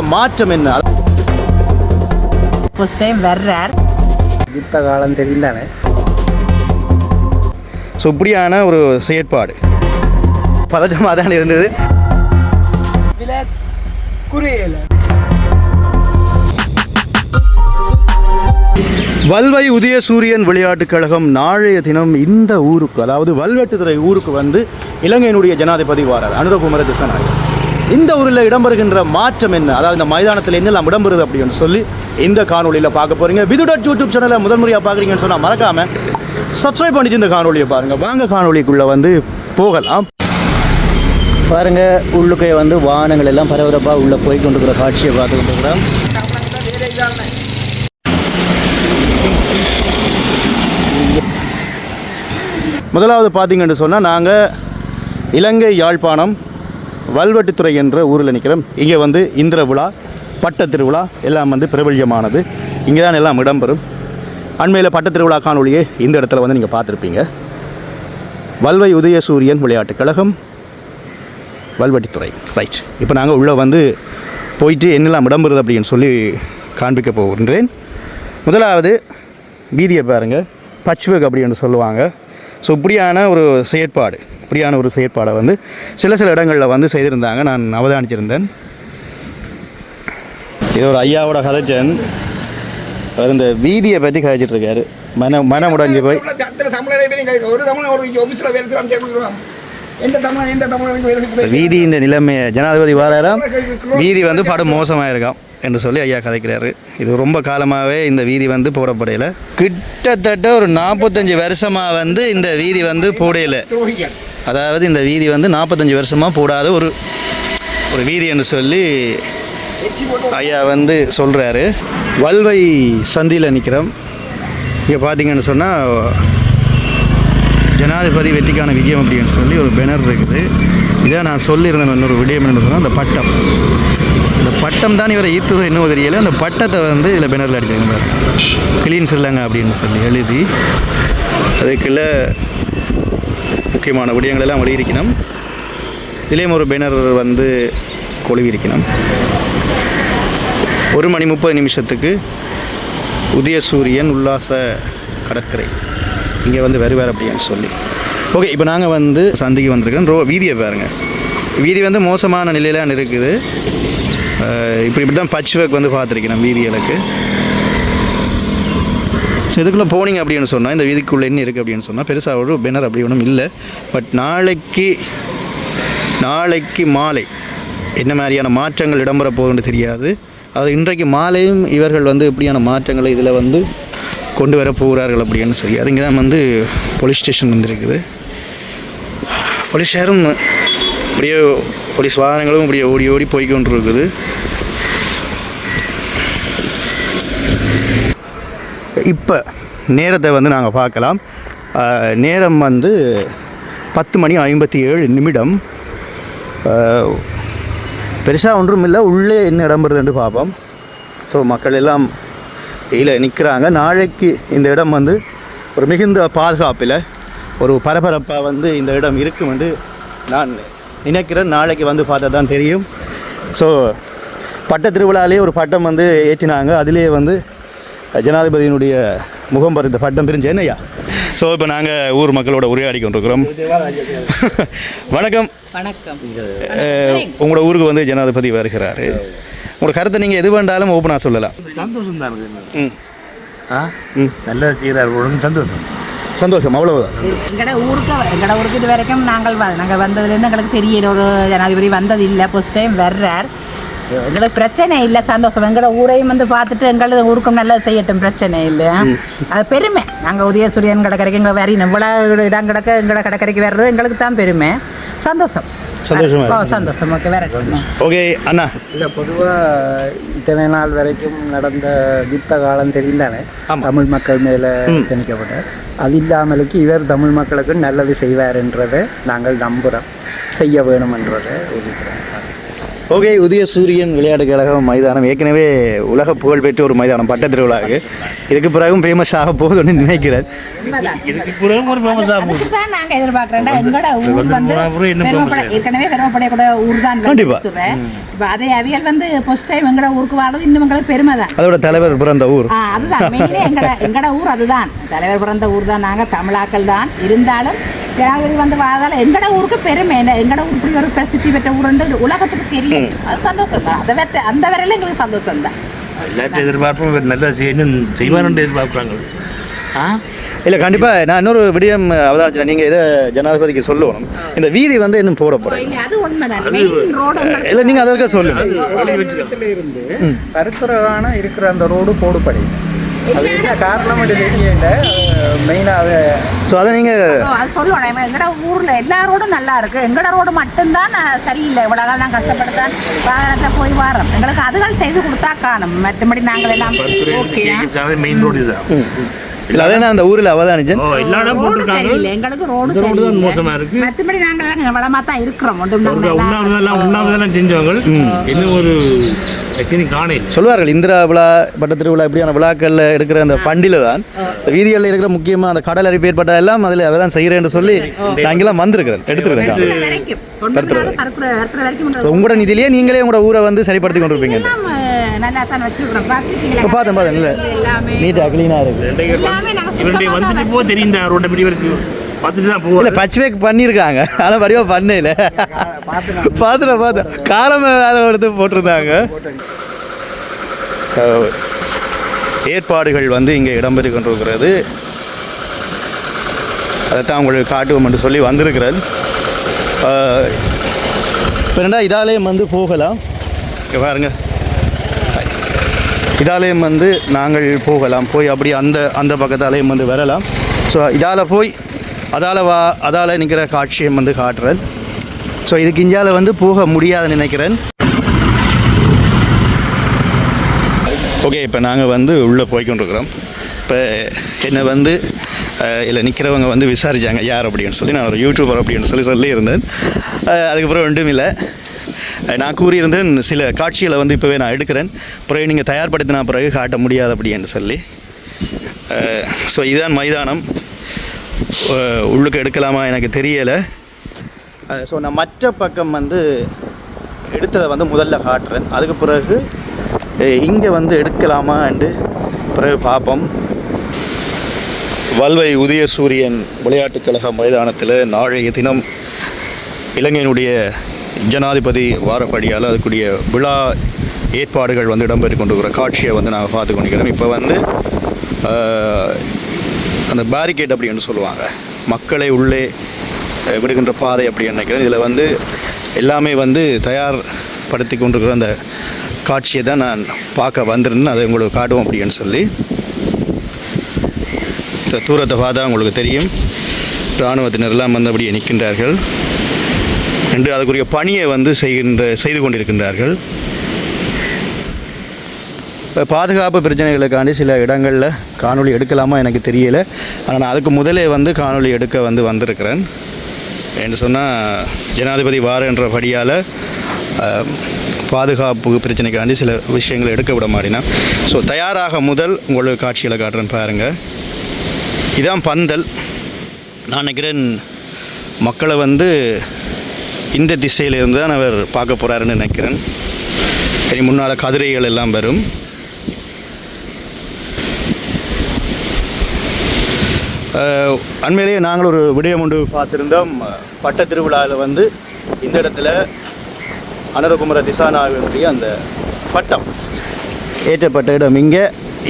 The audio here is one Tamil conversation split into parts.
மாற்றம் என்ன? ஃபர்ஸ்ட் டைம் வர்றார். யுத்த காலம் தெரியும் தானே ஸோ இப்படியான ஒரு செயற்பாடு. பதட்டமாக தான் இருந்தது குறையல. வல்வை உதயசூரியன் விளையாட்டுக் கழகம் நாளைய தினம் இந்த ஊருக்கு அதாவது வல்வெட்டுத்துறை ஊருக்கு வந்து இலங்கையினுடைய ஜனாதிபதி வாரார். அனுரகுமர திசநாயகர் இந்த ஊரில் இடம்பெறுகின்ற மாற்றம் என்ன? அதாவது இந்த மைதானத்தில் என்னெல்லாம் இடம்பெறுது அப்படின்னு சொல்லி இந்த காணொலியில் பார்க்க போகிறீங்க விதுடட் யூடியூப் சேனலை முதன்முறையாக பார்க்குறீங்கன்னு சொன்னால் மறக்காமல் சப்ஸ்கிரைப் பண்ணிட்டு இந்த காணொலியை பாருங்கள் வாங்க காணொலிக்குள்ளே வந்து போகலாம். பாருங்கள் உள்ளுக்கே வந்து வாகனங்கள் எல்லாம் பரபரப்பாக உள்ளே போய் கொண்டிருக்கிற காட்சியை பார்த்து கொண்டிருக்கிறோம். முதலாவது பார்த்தீங்கன்னு சொன்னால் நாங்கள் இலங்கை யாழ்ப்பாணம் வல்வெட்டுத்துறை என்ற ஊரில் நிற்கிறோம். இங்கே வந்து இந்திர விழா பட்ட திருவிழா எல்லாம் வந்து பிரபல்யமானது. இங்கே தான் எல்லாம் இடம்பெறும். அண்மையில் பட்ட திருவிழா காணொலியே இந்த இடத்துல வந்து நீங்கள் பார்த்துருப்பீங்க. வல்வை உதயசூரியன் விளையாட்டுக் கழகம் வல்வெட்டித்துறை. ரைட் இப்போ நாங்கள் உள்ளே வந்து போயிட்டு என்னெல்லாம் இடம்பெறுது அப்படின்னு சொல்லி காண்பிக்க போகின்றேன். முதலாவது வீதியை பாருங்கள் பச்வக் அப்படின்னு சொல்லுவாங்க. ஸோ இப்படியான ஒரு செயற்பாடு. இப்படியான ஒரு செயற்பாடை வந்து சில சில இடங்களில் வந்து செய்திருந்தாங்க. நான் அவதானிச்சிருந்தேன். இது ஒரு ஐயாவோட கதைச்சன். அவர் இந்த வீதியை பற்றி கதைச்சிட்டு இருக்காரு மன மனம் உடைஞ்சு போய். இந்த வீதியின் நிலைமையை ஜனாதிபதி வாராராம் வீதி வந்து படம் மோசமாக என்று சொல்லி ஐயா கதைக்கிறாரு. இது ரொம்ப காலமாகவே இந்த வீதி வந்து போடப்படையில. கிட்டத்தட்ட ஒரு நாற்பத்தஞ்சு வருஷமாக வந்து இந்த வீதி வந்து போடையில அதாவது இந்த வீதி வந்து நாற்பத்தஞ்சு வருஷமாக போடாத ஒரு ஒரு வீதி என்று சொல்லி ஐயா வந்து சொல்கிறாரு வல்வை சந்தியில் நிற்கிறோம் இங்கே பார்த்தீங்கன்னு சொன்னால் ஜனாதிபதி வெற்றிக்கான விஜயம் அப்படின்னு சொல்லி ஒரு பேனர் இருக்குது. இதை நான் சொல்லியிருந்தேன் இன்னொரு விடயம் என்று சொன்னால் அந்த பட்டம். இந்த பட்டம் தான் இவரை ஈர்த்தது இன்னும் தெரியல. அந்த பட்டத்தை வந்து இதில் பேனரில் அடிச்சிருக்காங்க. கிளீன் சொல்லுங்க அப்படின்னு சொல்லி எழுதி அதுக்குள்ளே முக்கியமான விடயங்களெல்லாம் வெளியிருக்கணும். இதுலேயும் ஒரு பேனர் வந்து கொழுவிருக்கணும் ஒரு மணி முப்பது நிமிஷத்துக்கு உதயசூரியன் உல்லாச கடற்கரை. இங்கே வந்து வருவார் அப்படின்னு சொல்லி. ஓகே இப்போ நாங்கள் வந்து சந்திக்கு வந்திருக்கோம் ரோ வீதியை பாருங்கள் வீதி வந்து மோசமான நிலையிலான்னு இருக்குது. இப்படி இப்படி தான் பச் ஒர்க் வந்து பார்த்துருக்கேன் வீதிகளுக்கு. ஸோ இதுக்குள்ளே போனீங்க அப்படின்னு சொன்னால் இந்த வீதிக்குள்ளே என்ன இருக்குது அப்படின்னு சொன்னால் பெருசாக ஒரு பேனர் அப்படி ஒன்றும் இல்லை. பட் நாளைக்கு நாளைக்கு மாலை என்ன மாதிரியான மாற்றங்கள் இடம்பெற போகுதுன்னு தெரியாது. அது இன்றைக்கு மாலையும் இவர்கள் வந்து இப்படியான மாற்றங்களை இதில் வந்து கொண்டு வர போகிறார்கள் அப்படின்னு சொல்லி அது இங்கே தான் வந்து போலீஸ் ஸ்டேஷன் வந்துருக்குது. போலீஸாரும் இப்படியே போலீஸ் வாகனங்களும் இப்படியே ஓடி ஓடி போய் கொண்டு இருக்குது இப்போ நேரத்தை வந்து நாங்கள் பார்க்கலாம். நேரம் வந்து பத்து மணி ஐம்பத்தி ஏழு நிமிடம். பெருசாக ஒன்றும் இல்லை உள்ளே என்ன இடம்புறதுன்னு பார்ப்போம். ஸோ மக்கள் எல்லாம் இதில் நிற்கிறாங்க. நாளைக்கு இந்த இடம் வந்து ஒரு மிகுந்த பாதுகாப்பில் ஒரு பரபரப்பாக வந்து இந்த இடம் இருக்கும் என்று நான் நினைக்கிறேன். நாளைக்கு வந்து பார்த்தா தான் தெரியும். ஸோ பட்ட திருவிழாலே ஒரு பட்டம் வந்து ஏற்றினாங்க. அதிலே வந்து ஜனாதிபதியினுடைய முகம் பறித்த பட்டம் பிரிஞ்சு என்னய்யா? ஸோ இப்போ நாங்கள் ஊர் மக்களோட உரையாடி கொண்டிருக்கிறோம். வணக்கம். வணக்கம். உங்களோட ஊருக்கு வந்து ஜனாதிபதி வருகிறாரு. உங்களோட கருத்தை நீங்கள் எது வேண்டாலும் ஓப்பனாக சொல்லலாம். சந்தோஷம் தான் ம். ஆ? நல்லா செய்கிறார் சந்தோஷம். சந்தோஷம் அவ்வளவுதான். எங்கட ஊருக்கு எங்கட ஊருக்கு இது வரைக்கும் நாங்கள் வ- நாங்கள் வந்ததுலேருந்து எங்களுக்கு தெரியல. ஒரு ஜனாதிபதி வந்தது இல்லை ஃபர்ஸ்ட் டைம் வர்றார். எங்களுக்கு பிரச்சனை இல்லை சந்தோஷம். எங்களோட ஊரையும் வந்து பார்த்துட்டு எங்களது ஊருக்கும் நல்லது செய்யட்டும். பிரச்சனை இல்லை. அது பெருமை. நாங்கள் உதயசூரியன் கடற்கரைக்கு எங்களை வரையணும் இவ்வளோ இடம் கிடக்க எங்களோட கடற்கரைக்கு வர்றது எங்களுக்கு தான் பெருமை. சந்தோஷம். சந்தோஷமா ஓ சந்தோஷம். ஓகே வரட்டும் ஓகே அண்ணா. இல்லை பொதுவாக இத்தனை நாள் வரைக்கும் நடந்த யுத்த காலம் தெரியும் தானே தமிழ் மக்கள் மேலே திணிக்கப்பட்ட அது இல்லாமலுக்கு இவர் தமிழ் மக்களுக்கு நல்லது செய்வார் என்றதை நாங்கள் நம்புகிறோம் செய்ய வேணுமென்றதை இருக்கிறோம் ஓகே உதய சூரியன் விளையாட்டு கழகம் மைதானம். ஏற்கனவே உலக புகழ்பெற்ற ஒரு மைதானம் பட்ட திருவிழாவுக்கு இதுக்கு பிறகும் ஃபேமஸ் ஆக போகுதுன்னு நினைக்கிறேன். இதுக்கு ஒரு போகுது. ஊர் வந்து பெருமைப்பட ஏற்கனவே பெருமைப்படக்கூடிய ஊர் தான் கண்டிப்பா. இப்போ அதே அவியல் வந்து ஃபர்ஸ்ட் டைம் எங்கட ஊருக்கு வர்றது இன்னும் எங்களுக்கு பெருமை தான் அதோட தலைவர் பிறந்த ஊர். அதுதான். மெயினே எங்கட எங்கட ஊர் அதுதான். தலைவர் பிறந்த ஊர் தான் நாங்க. தமிழாக்கள் தான் இருந்தாலும் ஜனாதிபதி வந்து வாதால எங்கட ஊருக்கு பெருமை என்ன எங்கட ஊர் இப்படி ஒரு பிரசித்தி பெற்ற ஊருன்னு உலகத்துக்கு தெரியும் அது சந்தோஷம் தான் அதை வெத்த அந்த வரையில எங்களுக்கு சந்தோஷம் தான் எல்லாத்தையும் எதிர்பார்ப்பும் நல்லா செய்யணும் செய்வாருன்னு எதிர்பார்க்குறாங்க ஆ இல்லை கண்டிப்பாக நான் இன்னொரு விடயம் அவதானிச்சேன் நீங்கள் இதை ஜனாதிபதிக்கு சொல்லணும் இந்த வீதி வந்து இன்னும் போட போகிறேன் இல்ல, அது உண்மைதான் மெயின் ரோடு இல்லை நீங்கள் அதற்காக சொல்லுங்கள் இருந்து பருத்துறவான இருக்கிற அந்த ரோடு போடுபடி அது என்ன காரணம் தெரியல மெயினாக அதை ஸோ அதை நீங்கள் அது சொல்லணும் எங்கட ஊர்ல எல்லா ரோடும் நல்லா இருக்கு. எங்கட ரோடு மட்டும்தான் நான் சரியில்லை. இவ்வளவு நாள் நான் கஷ்டப்பட்டுதான் வாகனத்தை போய் வாரோம். எங்களுக்கு அதுகள் செய்து கொடுத்தா காணும். மற்றபடி நாங்கள் எல்லாம் ஓகே மெயின் ரோடு இதுதான். இல்லை அதே அந்த ஊரில் அவதானிச்சேன். எங்களுக்கு ரோடு ரோடு தான் இருக்கு. மற்றபடி நாங்கள் தான் இருக்கிறோம். செஞ்சவங்க. இன்னும் ஒரு சொல்வார்கள் இந்திரா விழா பட்ட திருவிழா இப்படியான விழாக்களில் இருக்கிற அந்த ஃபண்டில் தான் வீதிகளில் இருக்கிற முக்கியமாக அந்த கடல் அரிப்பு ஏற்பட்ட எல்லாம் அதில் அவ தான் செய்கிறேன்னு சொல்லி நான் இங்கெல்லாம் வந்திருக்கிறேன் எடுத்துருக்கிறேன் உங்களோட நிதியிலேயே நீங்களே உங்களோட ஊரை வந்து சரிப்படுத்தி கொண்டிருப்பீங்க. பார்த்தேன் பார்த்தேன் இல்லை நீட்டாக க்ளீனாக இருக்குது எல்லாமே நாங்கள் இவருடைய சுத்தமாக தான் வந்துட்டு போக தெரியும் இந்த ரோட்டை படி வரைக்கும். பார்த்துட்டு தான் போவார். இல்லை பச் பேக் பண்ணியிருக்காங்க ஆனால் வடிவா பண்ணல. பார்த்துட்டேன் பார்த்தேன் காரம் அதை எடுத்து போட்டிருந்தாங்க. ஏற்பாடுகள் வந்து இங்கே இடம்பெற்று கொண்டிருக்கிறது அதைத்தான் உங்களுக்கு காட்டுவோம் என்று சொல்லி வந்திருக்கிறேன். இப்போ ரெண்டா இதாலேயும் வந்து போகலாம்? இங்க பாருங்க. இதாலேயும் வந்து நாங்கள் போகலாம். போய் அப்படி அந்த அந்த பக்கத்தாலேயும் வந்து வரலாம். ஸோ இதால் போய் அதால் வா அதால் நிற்கிற காட்சியம் வந்து காட்டுறேன். ஸோ இதுக்கு இஞ்சால வந்து போக முடியாதுன்னு நினைக்கிறேன். ஓகே இப்போ நாங்கள் வந்து உள்ளே போய்கொண்டிருக்கிறோம் இப்போ என்னை வந்து இல்லை நிற்கிறவங்க வந்து விசாரித்தாங்க யார் அப்படின்னு சொல்லி. நான் ஒரு யூடியூபர் அப்படின்னு சொல்லி சொல்லியிருந்தேன். அதுக்கப்புறம் ஒன்றும் இல்லை. நான் கூறியிருந்தேன் சில காட்சிகளை வந்து இப்போவே நான் எடுக்கிறேன். பிறகு நீங்கள் தயார்படுத்தின பிறகு காட்ட முடியாது அப்படின்னு சொல்லி. ஸோ இதுதான் மைதானம். உள்ளுக்கு எடுக்கலாமா எனக்கு தெரியலை. ஸோ நான் மற்ற பக்கம் வந்து எடுத்ததை வந்து முதல்ல காட்டுறேன். அதுக்கு பிறகு இங்கே வந்து எடுக்கலாமா என்று பிறகு பார்ப்போம். வல்வை உதயசூரியன் விளையாட்டுக் கழக மைதானத்தில் நாளைய தினம் இலங்கையினுடைய ஜனாதிபதி வாரப்படியால் அதுக்குரிய விழா ஏற்பாடுகள் வந்து இடம்பெற்று கொண்டிருக்கிற காட்சியை வந்து நாங்கள் பார்த்து கொண்டிருக்கிறோம். இப்போ வந்து அந்த பேரிகேட் அப்படின்னு சொல்லுவாங்க. மக்களை உள்ளே விடுகின்ற பாதை அப்படின்னு நினைக்கிறேன். இதில் வந்து எல்லாமே வந்து தயார்படுத்தி கொண்டிருக்கிற அந்த காட்சியை தான் நான் பார்க்க வந்திருந்தேன். அதை உங்களுக்கு காட்டுவோம் அப்படின்னு சொல்லி. இந்த தூரத்தை பார்த்தா உங்களுக்கு தெரியும். இராணுவத்தினர் எல்லாம் வந்து அப்படியே நிற்கின்றார்கள். என்று அதுக்குரிய பணியை வந்து செய்கின்ற செய்து கொண்டிருக்கின்றார்கள். இப்போ பாதுகாப்பு பிரச்சனைகளுக்காண்டி சில இடங்களில் காணொளி எடுக்கலாமா எனக்கு தெரியல. ஆனால் நான் அதுக்கு முதலே வந்து காணொளி எடுக்க வந்து வந்திருக்கிறேன். என்று சொன்னால் ஜனாதிபதி வார என்ற படியால் பாதுகாப்பு பிரச்சனைக்காண்டி சில விஷயங்களை எடுக்க விட மாட்டினா. ஸோ தயாராக முதல் உங்களுக்கு காட்சிகளை காட்டுறேன் பாருங்கள் இதான் பந்தல். நான் நினைக்கிறேன் மக்களை வந்து இந்த திசையிலிருந்து தான் அவர் பார்க்க போகிறாருன்னு நினைக்கிறேன். இனி முன்னால் கதிரைகள் எல்லாம் வரும். அண்மையிலேயே நாங்கள் ஒரு விடயம் ஒன்று பார்த்துருந்தோம். பட்ட திருவிழாவில் வந்து இந்த இடத்துல அனுரகுமர திசானாவினுடைய அந்த பட்டம் ஏற்றப்பட்ட இடம். இங்கே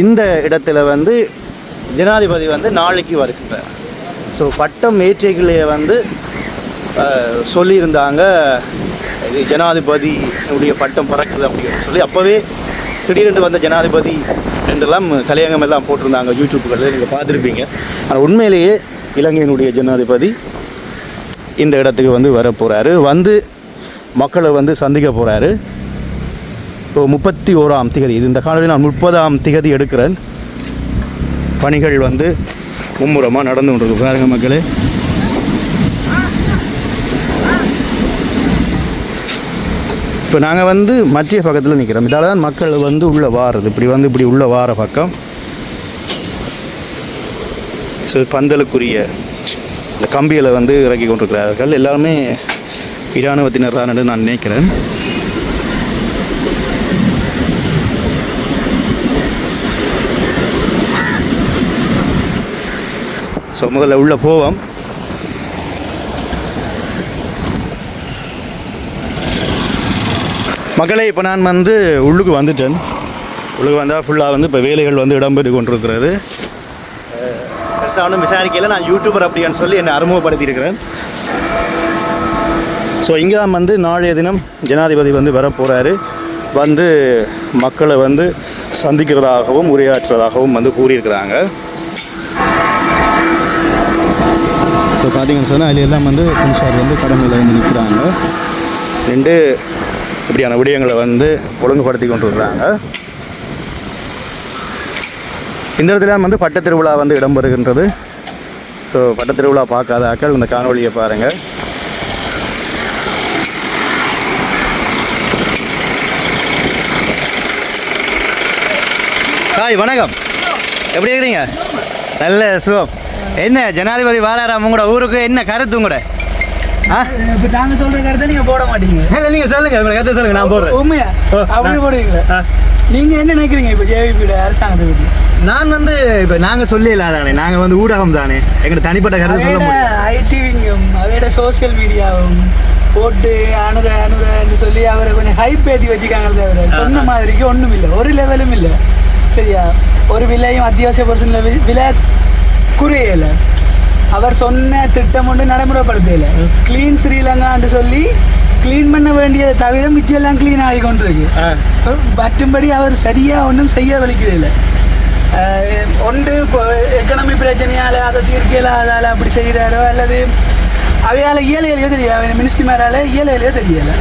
இந்த இடத்துல வந்து ஜனாதிபதி வந்து நாளைக்கு வருகின்றார். ஸோ பட்டம் ஏற்றிகளே வந்து சொல்லியிருந்தாங்க இது ஜனாதிபதியுடைய பட்டம் பறக்குது அப்படின்னு சொல்லி. அப்போவே திடீரென்று வந்த ஜனாதிபதி என்றெல்லாம் கலையங்கம் எல்லாம் போட்டிருந்தாங்க யூடியூப்புகளில் நீங்கள் பார்த்துருப்பீங்க. ஆனால் உண்மையிலேயே இலங்கையினுடைய ஜனாதிபதி இந்த இடத்துக்கு வந்து வர போகிறாரு வந்து மக்களை வந்து சந்திக்க போகிறாரு இப்போ முப்பத்தி ஓராம் திகதி இது இந்த காலையில் நான் முப்பதாம் திகதி எடுக்கிறேன். பணிகள் வந்து மும்முரமாக நடந்து கொண்டிருக்கு. பாருங்க மக்களே. இப்போ நாங்கள் வந்து மத்திய பக்கத்தில் நிற்கிறோம். இதால் தான் மக்கள் வந்து உள்ளே வாருது. இப்படி வந்து இப்படி உள்ளே வார பக்கம். ஸோ பந்தலுக்குரிய இந்த கம்பிகளை வந்து இறக்கி கொண்டிருக்கிறார்கள். எல்லாருமே இராணுவத்தினர் தான் என்று நான் நினைக்கிறேன். ஸோ முதல்ல உள்ளே போவோம். மக்களே இப்போ நான் வந்து உள்ளுக்கு வந்துட்டேன். உள்ளுக்கு வந்தால் ஃபுல்லாக வந்து இப்போ வேலைகள் வந்து இடம்பெற்று கொண்டிருக்கிறது. பெருசாக ஒன்றும் விசாரிக்கல. நான் யூடியூபர் அப்படின்னு சொல்லி என்னை அறிமுகப்படுத்தியிருக்கிறேன் ஸோ இங்கே தான் வந்து நாளைய தினம் ஜனாதிபதி வந்து வர போகிறாரு வந்து மக்களை வந்து சந்திக்கிறதாகவும் உரையாற்றுவதாகவும் வந்து கூறியிருக்கிறாங்க. ஸோ பார்த்தீங்கன்னு சொன்னால் அதில் எல்லாம் வந்து புனிஷார் வந்து கடமையில் வந்து நிற்கிறாங்க. ரெண்டு இப்படியான விடயங்களை வந்து ஒழுங்குபடுத்தி கொண்டு வர்றாங்க இந்த இடத்துல வந்து பட்டத்திருவிழா வந்து இடம்பெறுகின்றது. ஸோ பட்டத்திருவிழா பார்க்காத ஆக்கள் இந்த காணொலியை பாருங்கள் ஹாய் வணக்கம். எப்படி இருக்கிறீங்க? நல்ல சுகம். என்ன ஜனாதிபதி வாழாராம் உங்களோட ஊருக்கு என்ன கருத்து உங்களோட இப்போ நாங்கள் சொல்கிற கருத்தை நீங்கள் போட மாட்டீங்க. இல்லை நீங்கள் சொல்லுங்கள் உங்களை கருத்து சொல்லுங்கள் நான் போடுறேன். உண்மையா? ஓ, அப்படி நான்- போடுவீங்களா? ஆ. நீங்கள் என்ன நினைக்கிறீங்க இப்போ ஜேவிபியோட அரசாங்கத்தை பற்றி நான் வந்து இப்போ நாங்கள் சொல்லி இல்லாதானே? நாங்கள் வந்து ஊடகம் தானே? எங்களுக்கு தனிப்பட்ட கருத்து சொல்ல முடியும் ஐடிவிங்கும் அவையோட சோசியல் மீடியாவும் போட்டு அனுர அனுரன்னு சொல்லி அவரை கொஞ்சம் ஹைப் ஏற்றி வச்சுக்காங்களே தவிர சொன்ன மாதிரிக்கு ஒன்றும் இல்லை ஒரு லெவலும் இல்லை. சரியா? ஒரு விலையும் அத்தியாவசிய பொருள் விலை குறையலை. அவர் சொன்ன திட்டம் ஒன்று நடைமுறைப்படுத்தல. க்ளீன் ஸ்ரீலங்கான்னு சொல்லி க்ளீன் பண்ண வேண்டியதை தவிர மிச்சம் எல்லாம் க்ளீன் ஆகி கொண்டிருக்கு. மற்றும்படி அவர் சரியாக ஒன்றும் செய்ய வலிக்கிறதில்ல ஒன்று இப்போ எக்கனமி பிரச்சனையால் அதை தீர்க்கலாதால் அப்படி செய்கிறாரோ அல்லது அவையால் இயலையிலையோ தெரியல. மினிஸ்ட்ரி மேலால் இயலையிலையோ தெரியலை.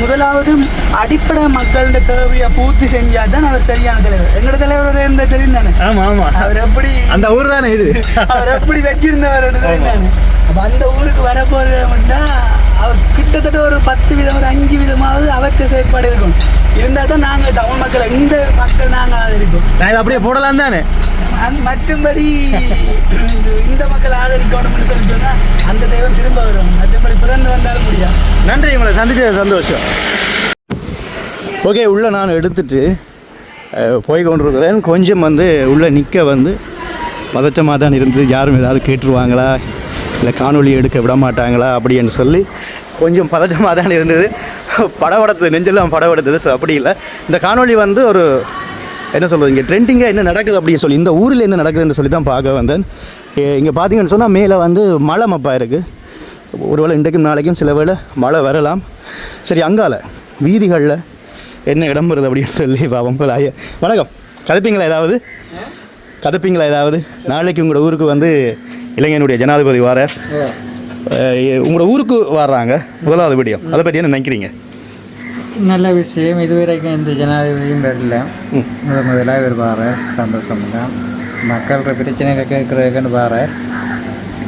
முதலாவது அடிப்படை மக்களோட தேவையை பூர்த்தி செஞ்சால் தான் அவர் சரியான தலைவர். எங்களோட தலைவர் இருந்த தெரியும் தானே ஆமாம் ஆமாம் அவர் எப்படி அந்த ஊர் தானே இது? அவர் எப்படி வச்சிருந்தவர் தெரியும் தானே அப்போ அந்த ஊருக்கு வர போகிறோம்னா அவர் கிட்டத்தட்ட ஒரு பத்து விதம் ஒரு அஞ்சு விதமாவது அவற்ற செயற்பாடு இருக்கும். இருந்தால் தான் நாங்கள் தமிழ் மக்கள் எந்த மக்கள் நாங்கள் ஆதரிப்போம் நான் அப்படியே போடலாம் தானே? மற்றும்படி இந்த- மக்கள் ஆதரிக்கணும்னு சொல்லி சொன்னால் அந்த தெய்வம் திரும்ப வரும். மற்றபடி பிறந்து வந்தாலும் முடியாது. நன்றி உங்களை சந்திச்சது சந்தோஷம். ஓகே உள்ளே நான் எடுத்துட்டு போய் கொண்டிருக்கிறேன். கொஞ்சம் வந்து உள்ளே நிற்க வந்து பதற்றமாக தான் இருந்தது யாரும் ஏதாவது கேட்டுருவாங்களா? இல்லை காணொளி எடுக்க விட மாட்டாங்களா அப்படின்னு சொல்லி கொஞ்சம் பதட்டமாக தான் இருந்தது. படவடத்து நெஞ்செல்லாம் படபடுத்தது ஸோ அப்படி இல்லை. இந்த காணொளி வந்து ஒரு என்ன சொல்கிறது இங்கே ட்ரெண்டிங்காக என்ன நடக்குது அப்படின்னு சொல்லி இந்த ஊரில் என்ன நடக்குதுன்னு சொல்லி தான் பார்க்க வந்தேன். இங்கே பார்த்தீங்கன்னு சொன்னால் மேலே வந்து மழை மப்பாக இருக்குது ஒருவேளை இன்றைக்கும் நாளைக்கும் சில வேளை மழை வரலாம். சரி அங்கால வீதிகளில் என்ன இடம் வருது அப்படின்னு சொல்லி பாவம் போல வணக்கம். கதப்பீங்களா ஏதாவது? கதப்பீங்களா ஏதாவது? நாளைக்கு உங்களோட ஊருக்கு வந்து இளைஞனுடைய ஜனாதிபதி வாரார். உங்களோட ஊருக்கு வர்றாங்க. முதலாவது விடியம் அதை பற்றி என்ன நினைக்கிறீங்க? நல்ல விஷயம். இதுவரைக்கும் இந்த ஜனாதிபதியும் வரல. முத முதலாக இவர் பாரு சந்தோஷம் தான். மக்களோட பிரச்சனைகள் கேட்குறதுக்குன்னு பாரு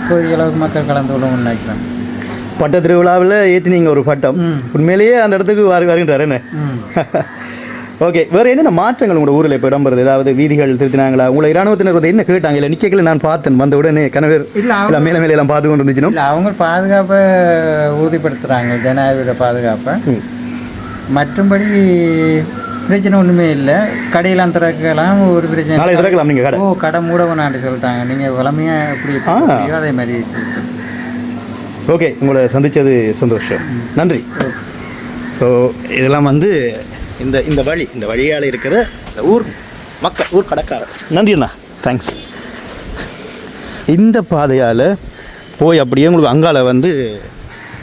போதிய அளவுக்கு மக்கள் கலந்து கொள்ளணும்னு நினைக்கிறேன். பட்ட திருவிழாவில் ஏற்றினீங்க ஒரு பட்டம். உண்மையிலேயே அந்த இடத்துக்கு வரு வருகின்றார் என்ன? ஓகே வேறு என்னென்ன மாற்றங்கள் உங்களோட ஊரில் இப்போ இடம்பெறுது? ஏதாவது வீதிகள் திருத்தினாங்களா? உங்களை இராணுவத்தினர் வந்து என்ன கேட்டாங்க இல்லை நிற்கல நான் பார்த்தேன். வந்த உடனே கணவர் இல்ல, மேலே மேலே எல்லாம் பார்த்து கொண்டு இருந்துச்சுன்னா இல்லை அவங்க பாதுகாப்பை உறுதிப்படுத்துகிறாங்க ஜனாதிபதி பாதுகாப்பை. மற்றும்படி பிரச்சனை ஒன்றுமே இல்லை. கடையெல்லாம் திறக்கலாம் ஒரு பிரச்சனை நாளை திறக்கலாம் நீங்கள் கடை. ஓ கடை மூட வேணான்னு சொல்லிட்டாங்க. நீங்கள் வளமையாக எப்படி அதே மாதிரி ஓகே உங்களை சந்தித்தது சந்தோஷம். நன்றி. ஸோ இதெல்லாம் வந்து இந்த இந்த வழி இந்த வழியால் இருக்கிற இந்த ஊர் மக்கள் ஊர் கடைக்காரர். நன்றி அண்ணா. தேங்க்ஸ் இந்த பாதையால் போய் அப்படியே உங்களுக்கு அங்கால வந்து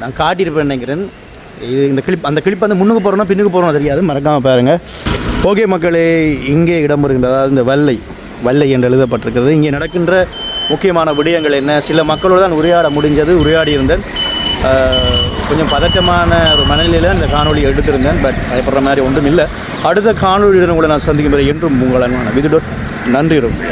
நான் காட்டியிருப்பேன் நினைக்கிறேன். இது இந்த கிளிப் அந்த கிளிப் வந்து முன்னுக்கு போகிறோன்னா பின்னுக்கு போகிறோம் தெரியாது. மறக்காமல் பாருங்கள் ஓகே மக்களே இங்கே இடம் அதாவது இந்த வல்லை வல்லை என்று எழுதப்பட்டிருக்கிறது. இங்கே நடக்கின்ற முக்கியமான விடயங்கள் என்ன? சில மக்களோடு தான் உரையாட முடிஞ்சது உரையாடி இருந்தேன் கொஞ்சம் பதட்டமான ஒரு மனநிலையில் இந்த காணொலி எடுத்திருந்தேன் பட் பயப்படுற மாதிரி ஒன்றும் இல்லை. அடுத்த காணொலியுடன் உங்களை நான் சந்திக்கும் போது என்றும் உங்கள் அன்பான நன்றி ரொம்ப